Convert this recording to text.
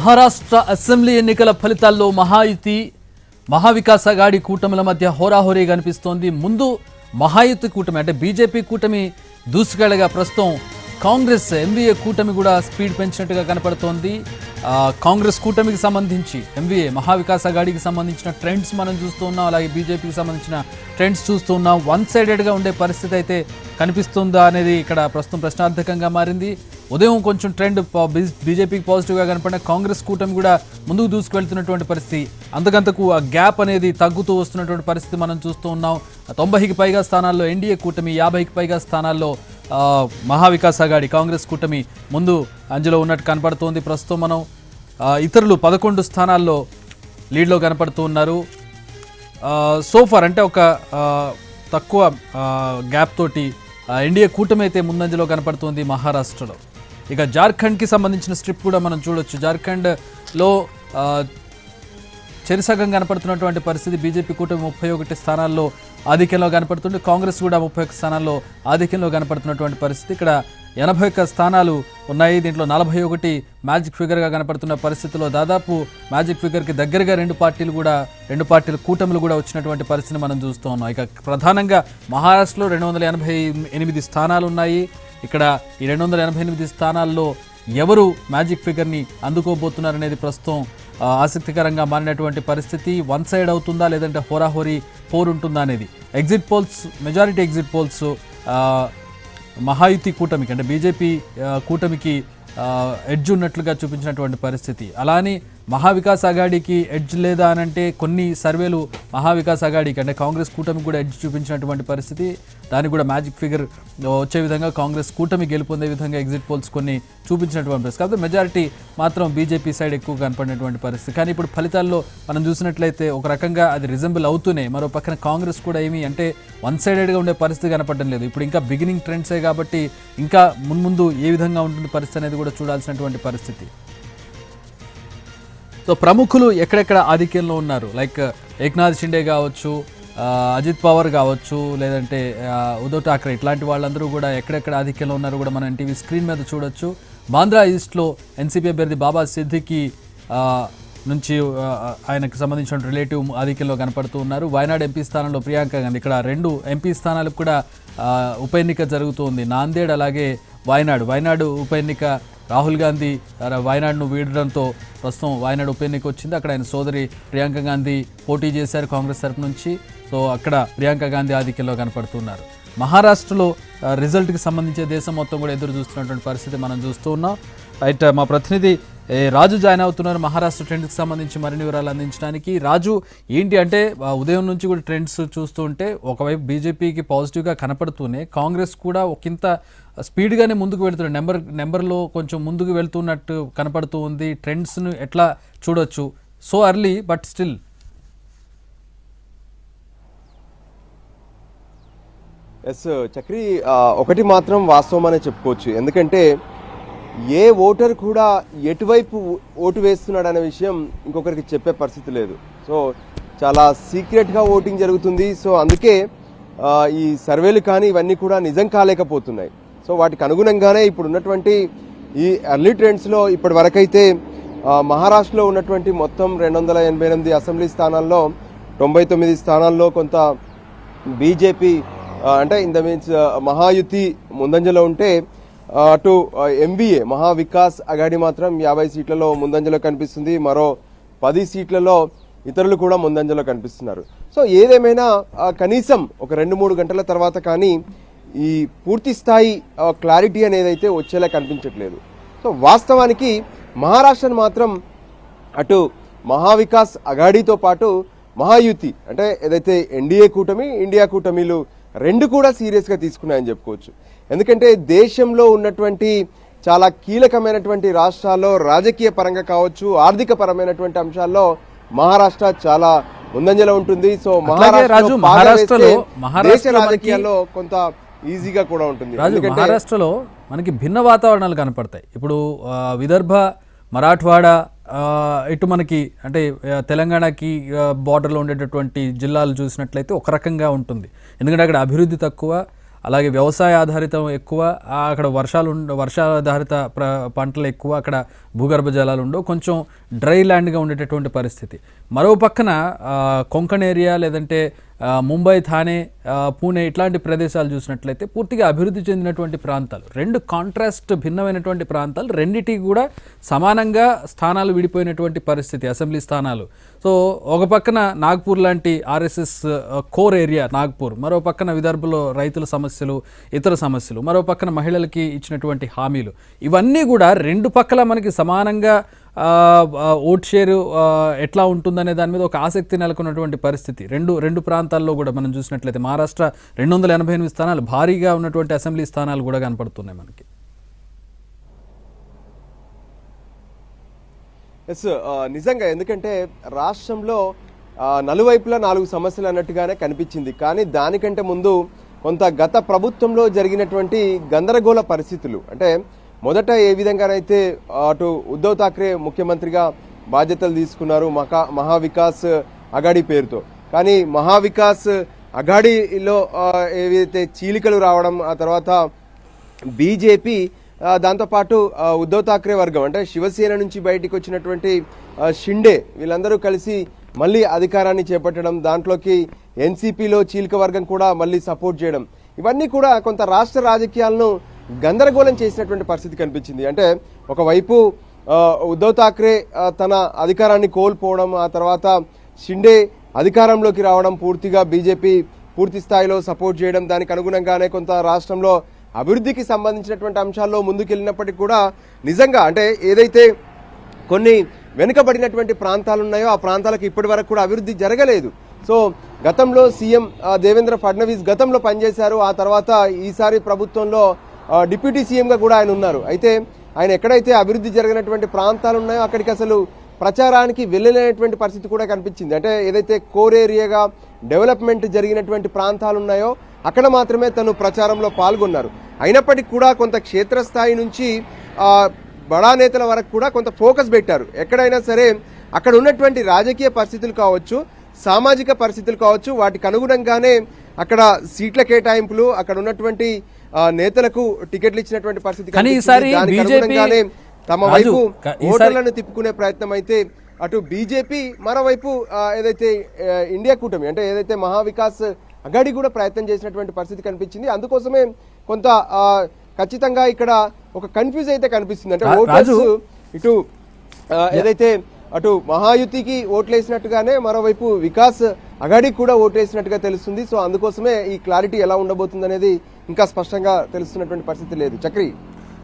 Maharashtra assembly ఎన్నికల ఫలితాల్లో మహాయుతి మహావికాస్ అగాడి కూటమిల మధ్య హోరాహోరీ కనిపిస్తోంది. ముందు మహాయుతి కూటమి అంటే బీజేపీ కూటమి దూసుకెళ్ళగా ప్రస్తుతం కాంగ్రెస్ ఎంవీఏ కూటమి కూడా స్పీడ్ పెంచినట్టుగా కనపడుతోంది. కాంగ్రెస్ కూటమికి సంబంధించి ఎంవీఏ మహావికాస్ అగాడికి సంబంధించిన ట్రెండ్స్ మనం చూస్తూ ఉన్నాం. అలాగే బీజేపీకి సంబంధించిన ట్రెండ్స్ చూస్తూ ఉన్నాం. వన్ సైడెడ్గా ఉండే పరిస్థితి అయితే కనిపిస్తుందా అనేది ఇక్కడ ప్రస్తుతం ప్రశ్నార్థకంగా మారింది. ఉదయం కొంచెం ట్రెండ్ బీజేపీకి పాజిటివ్గా కనపడిన కాంగ్రెస్ కూటమి కూడా ముందుకు దూసుకువెళ్తున్నటువంటి పరిస్థితి. అంతకంతకు ఆ గ్యాప్ అనేది తగ్గుతూ వస్తున్నటువంటి పరిస్థితి మనం చూస్తూ ఉన్నాం. తొంభైకి పైగా స్థానాల్లో ఎన్డీఏ కూటమి యాభైకి పైగా స్థానాల్లో మహావికాస్ అగాడి కాంగ్రెస్ కూటమి ముందు అంజలో ఉన్నట్టు కనపడుతోంది ప్రస్తుతం మనం. ఇతరులు పదకొండు స్థానాల్లో లీడ్లో కనపడుతూ ఉన్నారు. సోఫార్ అంటే ఒక తక్కువ గ్యాప్ తోటి ఎన్డీఏ కూటమి అయితే ముందంజలో కనపడుతుంది మహారాష్ట్రలో. ఇక జార్ఖండ్కి సంబంధించిన స్ట్రిప్ కూడా మనం చూడొచ్చు. జార్ఖండ్లో ఆ, చెరిసగం కనపడుతున్నటువంటి పరిస్థితి. బీజేపీ కూటమి ముప్పై ఒకటి స్థానాల్లో ఆధిక్యంలో కనపడుతుంది కాంగ్రెస్ కూడా ముప్పై ఒక్క స్థానాల్లో ఆధిక్యంలో కనపడుతున్నటువంటి పరిస్థితి. ఇక్కడ ఎనభై ఒక్క స్థానాలు ఉన్నాయి. దీంట్లో నలభై ఒకటి మ్యాజిక్ ఫిగర్గా కనపడుతున్న పరిస్థితిలో దాదాపు మ్యాజిక్ ఫిగర్కి దగ్గరగా రెండు పార్టీలు కూడా రెండు పార్టీల కూటములు కూడా వచ్చినటువంటి పరిస్థితిని మనం చూస్తూ ఉన్నాం. ఇక ప్రధానంగా మహారాష్ట్రలో రెండు వందల ఎనభై ఎనిమిది స్థానాలు ఉన్నాయి. ఇక్కడ ఈ రెండు వందల ఎనభై ఎనిమిది స్థానాల్లో ఎవరు మ్యాజిక్ ఫిగర్ని అందుకోబోతున్నారనేది ప్రస్తుతం ఆసక్తికరంగా మారినటువంటి పరిస్థితి. వన్ సైడ్ అవుతుందా లేదంటే హోరాహోరీ పోర్ ఉంటుందా అనేది. Exit polls majority exit polls Mahayuti కూటమికి అంటే బీజేపీ కూటమికి ఎడ్జ్ ఉన్నట్లుగా చూపించినటువంటి పరిస్థితి. అలానే మహావికాస్ అగాడికి ఎడ్జ్ లేదా అని అంటే కొన్ని సర్వేలు మహావికాస్ అగాడికి అంటే కాంగ్రెస్ కూటమికి కూడా ఎడ్జ్ చూపించినటువంటి పరిస్థితి. దానికి కూడా మ్యాజిక్ ఫిగర్ వచ్చే విధంగా కాంగ్రెస్ కూటమి గెలుపొందే విధంగా ఎగ్జిట్ పోల్స్ కొన్ని చూపించినటువంటి పరిస్థితి. కాబట్టి మెజారిటీ మాత్రం బీజేపీ సైడ్ ఎక్కువ కనపడినటువంటి పరిస్థితి. కానీ ఇప్పుడు ఫలితాల్లో మనం చూసినట్లయితే ఒక రకంగా అది రిజంబుల్ అవుతూనే మరో పక్కన కాంగ్రెస్ కూడా ఏమీ అంటే వన్ సైడెడ్గా ఉండే పరిస్థితి కనపడడం లేదు. ఇప్పుడు ఇంకా బిగినింగ్ ట్రెండ్సే కాబట్టి ఇంకా మున్ముందు ఏ విధంగా ఉంటుంది పరిస్థితి అనేది కూడా చూడాల్సినటువంటి పరిస్థితి. సో ప్రముఖులు ఎక్కడెక్కడ ఆధిక్యంలో ఉన్నారు? లైక్ ఏక్నాథ్ షిండే కావచ్చు అజిత్ పవార్ కావచ్చు లేదంటే ఆ, ఉద్ధవ్ ఠాక్రే ఇట్లాంటి వాళ్ళందరూ కూడా ఎక్కడెక్కడ ఆధిక్యంలో ఉన్నారు కూడా మనం టీవీ స్క్రీన్ మీద చూడొచ్చు. బాంద్రా ఈస్ట్లో ఎన్సీపీ అభ్యర్థి బాబా సిద్దికి నుంచి ఆయనకు సంబంధించిన రిలేటివ్ ఆధిక్యంలో కనపడుతూ ఉన్నారు. వయనాడ్ ఎంపీ స్థానంలో ప్రియాంక గాంధీ. ఇక్కడ రెండు ఎంపీ స్థానాలకు కూడా ఉప ఎన్నిక జరుగుతుంది నాందేడ్ అలాగే వయనాడు. వయనాడు ఉప ఎన్నిక రాహుల్ గాంధీ ఆ, వయనాడును వీడడంతో ప్రస్తుతం వయనాడు ఉప ఎన్నిక వచ్చింది అక్కడ ఆయన సోదరి ప్రియాంక గాంధీ పోటీ చేశారు కాంగ్రెస్ తరపు నుంచి. సో అక్కడ ప్రియాంక గాంధీ ఆధిక్యంలో కనపడుతున్నారు. మహారాష్ట్రలో రిజల్ట్కి సంబంధించి దేశం మొత్తం కూడా ఎదురు చూస్తున్నటువంటి పరిస్థితి మనం చూస్తూ ఉన్నాం. అయితే మా ప్రతినిధి రాజు జాయిన్ అవుతున్నారు మహారాష్ట్ర ట్రెండ్కి సంబంధించి మరిన్ని వివరాలు అందించడానికి. రాజు ఏంటి అంటే ఉదయం నుంచి కూడా ట్రెండ్స్ చూస్తూ ఉంటే ఒకవైపు బీజేపీకి పాజిటివ్గా కనపడుతూనే కాంగ్రెస్ కూడా ఒకంత స్పీడ్గానే ముందుకు వెళ్తున్నారు. నెంబర్ నెంబర్లో కొంచెం ముందుకు వెళ్తున్నట్టు కనపడుతూ ఉంది. ట్రెండ్స్ను ఎట్లా చూడొచ్చు? So early but still S Chakri ఒకటి మాత్రం వాస్తవం అనే చెప్పుకోవచ్చు. ఎందుకంటే ఏ ఓటర్ కూడా ఎటువైపు ఓటు వేస్తున్నాడు అనే విషయం ఇంకొకరికి చెప్పే పరిస్థితి లేదు. సో చాలా సీక్రెట్గా ఓటింగ్ జరుగుతుంది. సో అందుకే ఈ సర్వేలు కానీ ఇవన్నీ కూడా నిజం కాలేకపోతున్నాయి. సో వాటికి అనుగుణంగానే ఇప్పుడు ఉన్నటువంటి ఈ ఎర్లీ ట్రెండ్స్లో ఇప్పటి వరకైతే మహారాష్ట్రలో ఉన్నటువంటి మొత్తం రెండు వందల ఎనభై ఎనిమిది అసెంబ్లీ స్థానాల్లో తొంభై తొమ్మిది స్థానాల్లో కొంత బీజేపీ అంటే ఇన్ ద మీన్స్ మహాయుతి ముందంజలో ఉంటే అటు ఎంబీఏ మహావికాస్ అగాడి మాత్రం యాభై సీట్లలో ముందంజలో కనిపిస్తుంది. మరో పది సీట్లలో ఇతరులు కూడా ముందంజలో కనిపిస్తున్నారు. సో ఏదేమైనా కనీసం ఒక రెండు మూడు గంటల తర్వాత కానీ ఈ పూర్తి స్థాయి క్లారిటీ అనేది అయితే వచ్చేలా కనిపించట్లేదు. సో వాస్తవానికి మహారాష్ట్రను మాత్రం అటు మహావికాస్ అఘాడీతో పాటు మహాయుతి అంటే ఏదైతే ఎన్డీఏ కూటమి ఇండియా కూటమిలు రెండు కూడా సీరియస్గా తీసుకున్నాయని చెప్పుకోవచ్చు. ఎందుకంటే దేశంలో ఉన్నటువంటి చాలా కీలకమైనటువంటి రాష్ట్రాల్లో రాజకీయ పరంగా కావచ్చు ఆర్థిక పరమైనటువంటి అంశాల్లో మహారాష్ట్ర చాలా ముందంజలో ఉంటుంది. సో మహారాష్ట్రలో మనకి- రాజకీయాల్లో కొంత ఈజీగా కూడా ఉంటుంది. మహారాష్ట్రలో మనకి భిన్న వాతావరణాలు కనపడతాయి. ఇప్పుడు విదర్భ మరాఠవాడ ఇటు మనకి అంటే తెలంగాణకి బార్డర్లో ఉండేటటువంటి జిల్లాలు చూసినట్లయితే ఒక రకంగా ఉంటుంది. ఎందుకంటే అక్కడ అభివృద్ధి తక్కువ అలాగే వ్యవసాయ ఆధారితం ఎక్కువ అక్కడ వర్షాలు వర్షాధారిత ప్ర పంటలు ఎక్కువ అక్కడ భూగర్భ జలాలు ఉండవు. కొంచెం డ్రై ల్యాండ్గా ఉండేటటువంటి పరిస్థితి. మరో పక్కన కొంకణ్ ఏరియా లేదంటే ముంబై థానే పూణే ఇట్లాంటి ప్రదేశాలు చూసినట్లయితే పూర్తిగా అభివృద్ధి చెందినటువంటి ప్రాంతాలు. రెండు కాంట్రాస్ట్ భిన్నమైనటువంటి ప్రాంతాలు రెండిటికి కూడా సమానంగా స్థానాలు విడిపోయినటువంటి పరిస్థితి అసెంబ్లీ స్థానాలు. సో ఒక పక్కన నాగ్పూర్ లాంటి ఆర్ఎస్ఎస్ కోర్ ఏరియా నాగ్పూర్ మరో పక్కన విదర్భలో రైతుల సమస్యలు ఇతర సమస్యలు మరో పక్కన మహిళలకి ఇచ్చినటువంటి హామీలు. ఇవన్నీ కూడా రెండు పక్కల మనకి సమానంగా ఓట్ షేరు ఎట్లా ఉంటుందనే దాని మీద ఒక ఆసక్తి నెలకొన్నటువంటి పరిస్థితి. రెండు రెండు ప్రాంతాల్లో కూడా మనం చూసినట్లయితే మహారాష్ట్ర రెండు వందల ఎనభై ఎనిమిది స్థానాలు భారీగా ఉన్నటువంటి అసెంబ్లీ స్థానాలు కూడా కనపడుతున్నాయి మనకి. ఎస్ నిజంగా ఎందుకంటే రాష్ట్రంలో నలువైపులా నాలుగు సమస్యలు అన్నట్టుగానే కనిపించింది. కానీ దానికంటే ముందు కొంత గత ప్రభుత్వంలో జరిగినటువంటి గందరగోళ పరిస్థితులు అంటే మొదట ఏ విధంగానైతే అటు ఉద్ధవ్ ఠాక్రే ముఖ్యమంత్రిగా బాధ్యతలు తీసుకున్నారు మహా మహావికాస్ అగాడి పేరుతో. కానీ మహావికాస్ అగాడిలో ఏవైతే చీలికలు రావడం ఆ తర్వాత బీజేపీ దాంతోపాటు ఉద్ధవ్ ఠాక్రే వర్గం అంటే శివసేన నుంచి బయటికి వచ్చినటువంటి షిండే వీళ్ళందరూ కలిసి మళ్ళీ అధికారాన్ని చేపట్టడం దాంట్లోకి ఎన్సీపీలో చీలిక వర్గం కూడా మళ్ళీ సపోర్ట్ చేయడం. ఇవన్నీ కూడా కొంత రాష్ట్ర రాజకీయాలను గందరగోళం చేసినటువంటి పరిస్థితి కనిపించింది. అంటే ఒకవైపు ఉద్ధవ్ థాక్రే తన అధికారాన్ని కోల్పోవడం ఆ తర్వాత షిండే అధికారంలోకి రావడం పూర్తిగా బీజేపీ పూర్తి స్థాయిలో సపోర్ట్ చేయడం దానికి అనుగుణంగానే కొంత రాష్ట్రంలో అభివృద్ధికి సంబంధించినటువంటి అంశాల్లో ముందుకెళ్ళినప్పటికీ కూడా నిజంగా అంటే ఏదైతే కొన్ని వెనుకబడినటువంటి ప్రాంతాలు ఉన్నాయో ఆ ప్రాంతాలకు ఇప్పటి వరకు కూడా అభివృద్ధి జరగలేదు. సో గతంలో సీఎం దేవేంద్ర ఫడ్నవీస్ గతంలో పనిచేశారు. ఆ తర్వాత ఈసారి ప్రభుత్వంలో డిప్యూటీ సీఎంగా కూడా ఆయన ఉన్నారు. అయితే ఆయన ఎక్కడైతే అభివృద్ధి జరిగినటువంటి ప్రాంతాలు ఉన్నాయో అక్కడికి అసలు ప్రచారానికి వెళ్ళలేనటువంటి పరిస్థితి కూడా కనిపించింది. అంటే ఏదైతే కోర్ ఏరియాగా డెవలప్మెంట్ జరిగినటువంటి ప్రాంతాలు ఉన్నాయో అక్కడ మాత్రమే తను ప్రచారంలో పాల్గొన్నారు. అయినప్పటికీ కూడా కొంత క్షేత్రస్థాయి నుంచి బడా నేతల వరకు కూడా కొంత ఫోకస్ పెట్టారు. ఎక్కడైనా సరే అక్కడ ఉన్నటువంటి రాజకీయ పరిస్థితులు కావచ్చు సామాజిక పరిస్థితులు కావచ్చు వాటికి అనుగుణంగానే అక్కడ సీట్ల కేటాయింపులు అక్కడ ఉన్నటువంటి నేతలకు టికెట్లు ఇచ్చినటువంటి పరిస్థితి కానీ. ఈసారి తమ వైపు ఓటర్లను తిప్పుకునే ప్రయత్నం అయితే అటు బీజేపీ మరోవైపు ఏదైతే ఇండియా కూటమి అంటే ఏదైతే మహావికాస్ అగాడి కూడా ప్రయత్నం చేసినటువంటి పరిస్థితి కనిపించింది అందుకోసమే కొంత ఖచ్చితంగా ఇక్కడ ఒక కన్ఫ్యూజ్ అయితే కనిపిస్తుంది అంటే ఓటర్స్. ఇటు ఏదైతే అటు మహాయుతికి ఓట్లేసినట్టుగానే మరోవైపు వికాస్ అగాడికి కూడా ఓటేసినట్టుగా తెలుస్తుంది సో అందుకోసమే ఈ క్లారిటీ ఎలా ఉండబోతుంది అనేది ఇంకా స్పష్టంగా తెలుస్తున్నటువంటి పరిస్థితి లేదు. చక్రి.